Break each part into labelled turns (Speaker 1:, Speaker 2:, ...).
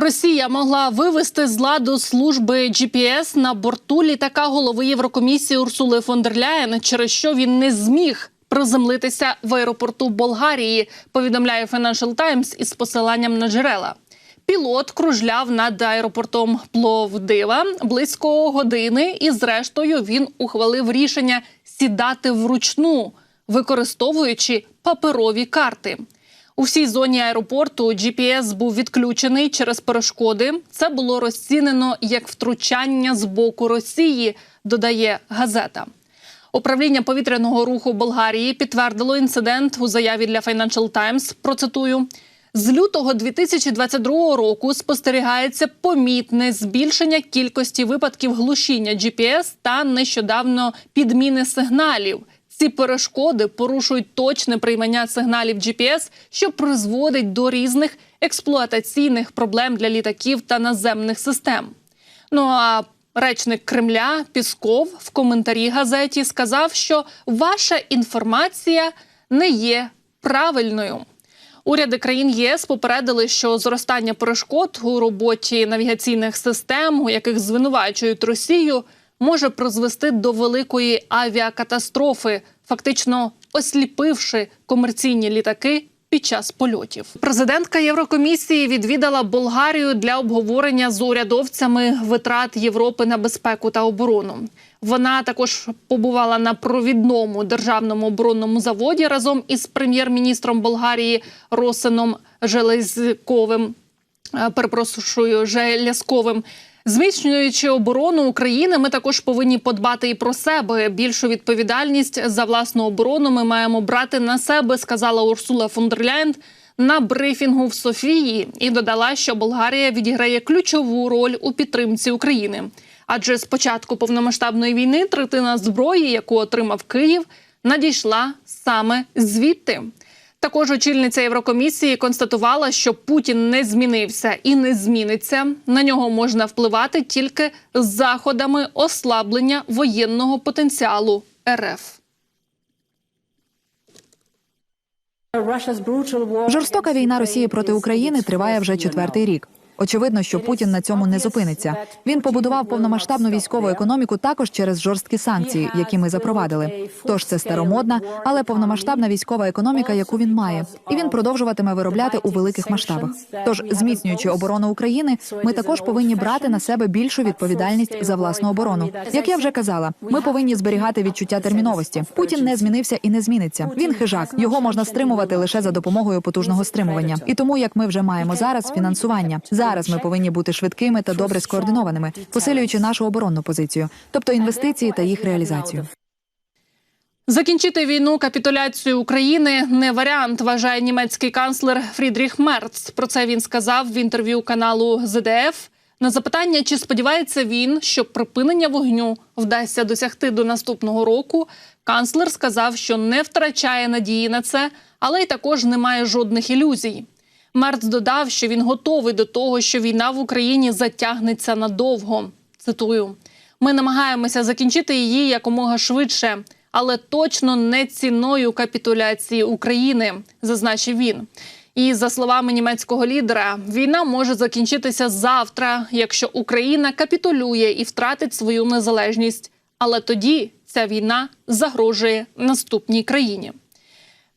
Speaker 1: Росія могла вивести з ладу служби GPS на борту літака голови Єврокомісії Урсули фон дер Ляєн, через що він не зміг приземлитися в аеропорту Болгарії. Повідомляє Financial Times із посиланням на джерела. Пілот кружляв над аеропортом Пловдива близько години, і зрештою він ухвалив рішення сідати вручну, використовуючи паперові карти. У всій зоні аеропорту GPS був відключений через перешкоди. Це було розцінено як втручання з боку Росії, додає газета. Управління повітряного руху Болгарії підтвердило інцидент у заяві для Financial Times. Процитую. З лютого 2022 року спостерігається помітне збільшення кількості випадків глушіння GPS та нещодавно підміни сигналів. Ці перешкоди порушують точне приймання сигналів GPS, що призводить до різних експлуатаційних проблем для літаків та наземних систем. Ну а речник Кремля Пісков в коментарі газеті сказав, що ваша інформація не є правильною. Уряди країн єС попередили, що зростання перешкод у роботі навігаційних систем, у яких звинувачують Росію, може призвести до великої авіакатастрофи, фактично осліпивши комерційні літаки під час польотів. Президентка Єврокомісії відвідала Болгарію для обговорення з урядовцями витрат Європи на безпеку та оборону. Вона також побувала на провідному державному оборонному заводі разом із прем'єр-міністром Болгарії Росином Железковим. Е, Перепрошую, Желязковим. Зміцнюючи оборону України, ми також повинні подбати і про себе. Більшу відповідальність за власну оборону ми маємо брати на себе, сказала Урсула фон на брифінгу в Софії і додала, що Болгарія відіграє ключову роль у підтримці України. Адже з початку повномасштабної війни третина зброї, яку отримав Київ, надійшла саме звідти. Також очільниця Єврокомісії констатувала, що Путін не змінився і не зміниться. На нього можна впливати тільки заходами ослаблення воєнного потенціалу РФ.
Speaker 2: Жорстока війна Росії проти України триває вже четвертий рік. Очевидно, що Путін на цьому не зупиниться. Він побудував повномасштабну військову економіку також через жорсткі санкції, які ми запровадили. Тож це старомодна, але повномасштабна військова економіка, яку він має, і він продовжуватиме виробляти у великих масштабах. Тож, зміцнюючи оборону України, ми також повинні брати на себе більшу відповідальність за власну оборону. Як я вже казала, ми повинні зберігати відчуття терміновості. Путін не змінився і не зміниться. Він хижак. Його можна стримувати лише за допомогою потужного стримування. І тому, як ми вже маємо зараз, фінансування зараз ми повинні бути швидкими та добре скоординованими, посилюючи нашу оборонну позицію, тобто інвестиції та їх реалізацію.
Speaker 1: Закінчити війну капітуляцію України не варіант, вважає німецький канцлер Фрідріх Мерц. Про це він сказав в інтерв'ю каналу ЗДФ. На запитання, чи сподівається він, що припинення вогню вдасться досягти до наступного року. Канцлер сказав, що не втрачає надії на це, але й також не має жодних ілюзій. Мерц додав, що він готовий до того, що війна в Україні затягнеться надовго. Цитую: ми намагаємося закінчити її якомога швидше, але точно не ціною капітуляції України, зазначив він. І за словами німецького лідера, війна може закінчитися завтра, якщо Україна капітулює і втратить свою незалежність. Але тоді ця війна загрожує наступній країні.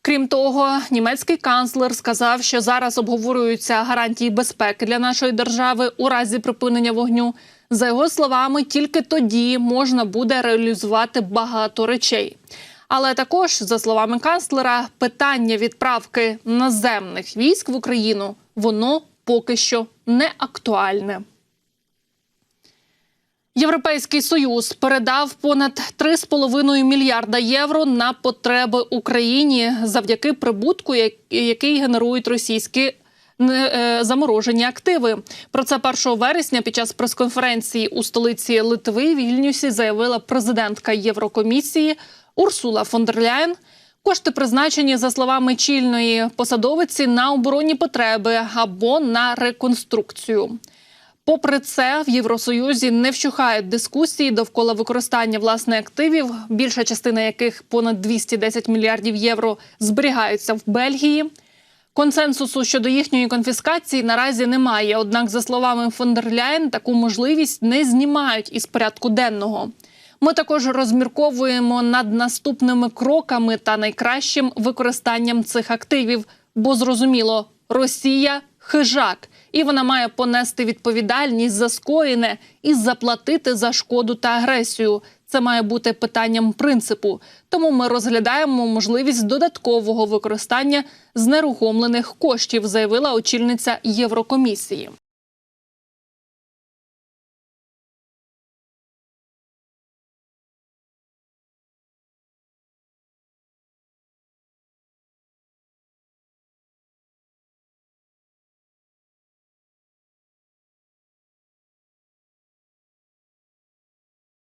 Speaker 1: Крім того, німецький канцлер сказав, що зараз обговорюються гарантії безпеки для нашої держави у разі припинення вогню. За його словами, тільки тоді можна буде реалізувати багато речей. Але також, за словами канцлера, питання відправки наземних військ в Україну воно поки що не актуальне. Європейський союз передав понад 3,5 мільярда євро на потреби Україні завдяки прибутку, який генерують російські е, заморожені активи. Про це 1 вересня під час прес-конференції у столиці Литви Вільнюсі заявила президентка Єврокомісії Урсула фон дер Ляєн. Кошти призначені за словами чільної посадовиці на оборонні потреби або на реконструкцію. Попри це, в Євросоюзі не вщухають дискусії довкола використання власних активів, більша частина яких понад 210 мільярдів євро зберігаються в Бельгії. Консенсусу щодо їхньої конфіскації наразі немає. Однак, за словами фон дер Ляєн, таку можливість не знімають із порядку денного. Ми також розмірковуємо над наступними кроками та найкращим використанням цих активів, бо зрозуміло, Росія хижак, і вона має понести відповідальність за скоєне і заплатити за шкоду та агресію. Це має бути питанням принципу. Тому ми розглядаємо можливість додаткового використання знерухомлених коштів, заявила очільниця Єврокомісії.